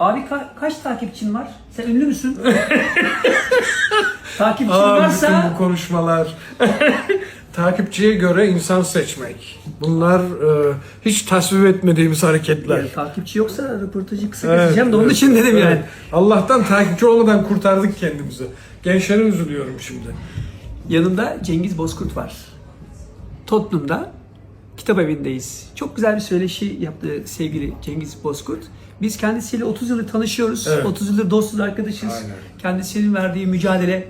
Abi ka- kaç takipçin var? Sen ünlü müsün? Takipçin Aa, bütün varsa bu konuşmalar. Takipçiye göre insan seçmek. Bunlar e, hiç tasvip etmediğimiz hareketler. Yani takipçi yoksa röportajı kısa keseceğim de onun evet, için dedim yani. evet. Allah'tan takipçi olmadan kurtardık kendimizi. Gençlere üzülüyorum şimdi. Yanımda Cengiz Bozkurt var. Tottenham'da kitap evindeyiz. Çok güzel bir söyleşi yaptı sevgili Cengiz Bozkurt. Biz kendisiyle 30 yıldır tanışıyoruz. Evet. 30 yıldır dostuz, arkadaşız. Aynen. Kendisinin verdiği mücadele,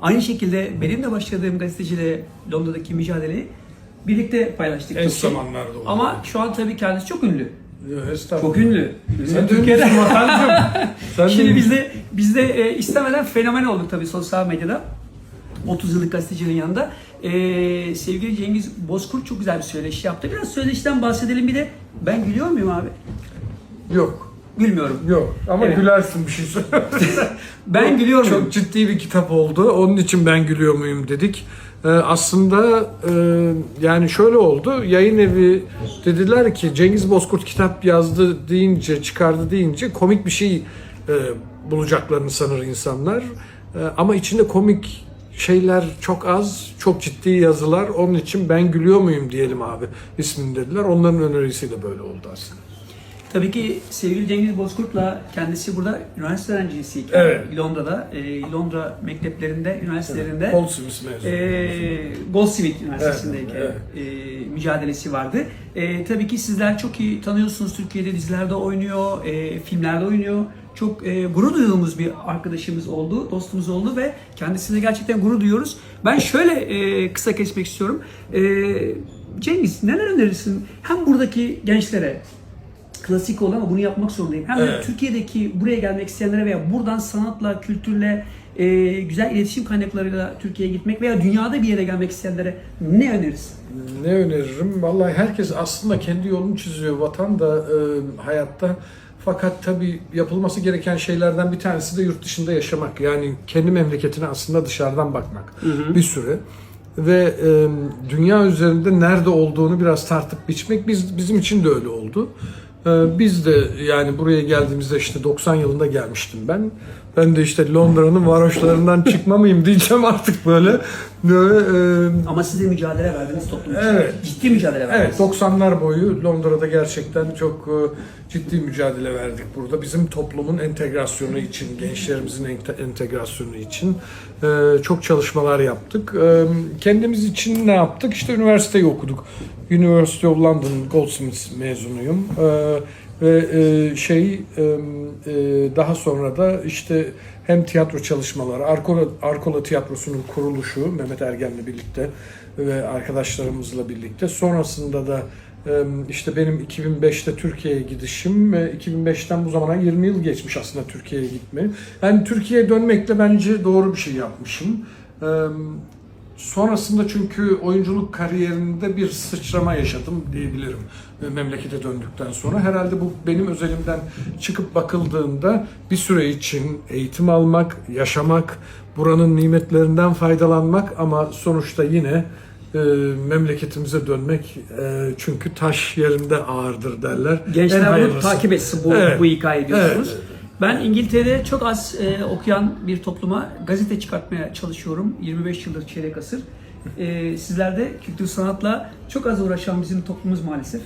aynı şekilde benim de başladığım gazeteciyle Londra'daki mücadeleyi birlikte paylaştık. En zamanlarda oldu. Ama şu an tabii kendisi çok ünlü. Estağfurullah. Çok ünlü. Sen de Türkiye'de. vatancım. Sen Şimdi ünlüsün. biz de, biz de e, istemeden fenomen olduk tabii sosyal medyada. 30 yıllık gazetecinin yanında. E, sevgili Cengiz Bozkurt çok güzel bir söyleşi yaptı. Biraz söyleşiden bahsedelim bir de. Ben gülüyor muyum abi? Yok. Gülmüyorum. Yok. Ama Evet. gülersin bir şey söyle. Ben gülüyor muyum? Çok ciddi bir kitap oldu. Onun için ben gülüyor muyum dedik. Ee, aslında e, yani şöyle oldu. Yayın evi dediler ki Cengiz Bozkurt kitap yazdı deyince, çıkardı deyince komik bir şey e, bulacaklarını sanır insanlar. E, ama içinde komik şeyler çok az, çok ciddi yazılar. Onun için ben gülüyor muyum diyelim abi ismini dediler. Onların önerisiyle böyle oldu aslında. Tabii ki sevgili Cengiz Bozkurt'la kendisi burada üniversite öğrencisiyken Evet. Londra'da, e, Londra mekteplerinde, üniversitelerinde Goldsmith mezunu. e, Goldsmith Üniversitesi'ndeyken Evet, e, mücadelesi vardı. E, tabii ki sizler çok iyi tanıyorsunuz. Türkiye'de dizilerde oynuyor, e, filmlerde oynuyor. Çok e, gurur duyduğumuz bir arkadaşımız oldu, dostumuz oldu ve kendisine gerçekten gurur duyuyoruz. Ben şöyle e, kısa kesmek istiyorum. E, Cengiz neler önerirsin hem buradaki gençlere klasik oldu ama bunu yapmak zorundayım. Hem de Evet. Türkiye'deki buraya gelmek isteyenlere veya buradan sanatla, kültürle, e, güzel iletişim kaynaklarıyla Türkiye'ye gitmek veya dünyada bir yere gelmek isteyenlere ne önerirsin? Ne öneririm? Vallahi herkes aslında kendi yolunu çiziyor vatan da e, hayatta. Fakat tabii yapılması gereken şeylerden bir tanesi de yurt dışında yaşamak. Yani kendi memleketine aslında dışarıdan bakmak bir süre. Ve e, dünya üzerinde nerede olduğunu biraz tartıp biçmek biz bizim için de öyle oldu. E, biz de yani buraya geldiğimizde işte 90 yılında gelmiştim ben. Ben de işte Londra'nın varoşlarından çıkmamayayım diyeceğim artık böyle. Böyle e, Ama siz de mücadele verdiniz toplum için. Evet. Ciddi mücadele verdiniz. Evet 90'lar boyu Londra'da gerçekten çok e, ciddi mücadele verdik burada. Bizim toplumun entegrasyonu için, gençlerimizin ente- entegrasyonu için e, çok çalışmalar yaptık. E, Kendimiz için ne yaptık? İşte üniversiteyi okuduk. University of London Goldsmiths mezunuyum. E, Ve e, şey e, e, daha sonra da işte hem tiyatro çalışmaları, Arkola, Arkola Tiyatrosu'nun kuruluşu Mehmet Ergen'le birlikte ve arkadaşlarımızla birlikte. Sonrasında da e, işte benim 2005'te Türkiye'ye gidişim ve 2005'ten bu zamana 20 yıl geçmiş aslında Türkiye'ye gitme. Yani Türkiye'ye dönmekle bence doğru bir şey yapmışım. Sonrasında çünkü oyunculuk kariyerinde bir sıçrama yaşadım diyebilirim memlekete döndükten sonra. Herhalde bu benim özelimden çıkıp bakıldığında bir süre için eğitim almak, yaşamak, buranın nimetlerinden faydalanmak ama sonuçta yine e, memleketimize dönmek e, çünkü taş yerinde ağırdır derler. En Gençler bunu takip etsin bu, Evet. bu hikaye diyorsunuz. Evet. Ben İngiltere'de çok az e, okuyan bir topluma gazete çıkartmaya çalışıyorum. 25 yıldır çeyrek asır. E, sizler de kültür sanatla çok az uğraşan bizim toplumumuz maalesef.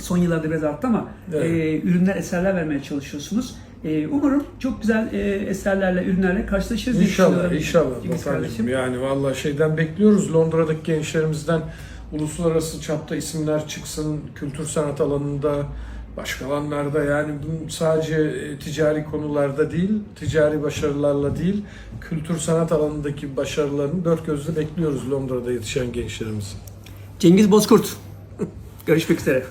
Son yıllarda biraz arttı ama Evet. e, ürünler, eserler vermeye çalışıyorsunuz. E, umarım çok güzel e, eserlerle, ürünlerle karşılaşırız. İnşallah, inşallah. Kardeşim. Yani vallahi şeyden bekliyoruz. Londra'daki gençlerimizden uluslararası çapta isimler çıksın. Kültür sanat alanında, başka alanlarda yani bunun sadece e, ticari konularda değil, ticari başarılarla değil, kültür sanat alanındaki başarılarını dört gözle bekliyoruz Londra'da yetişen gençlerimiz. Cengiz Bozkurt. Görüşmek üzere.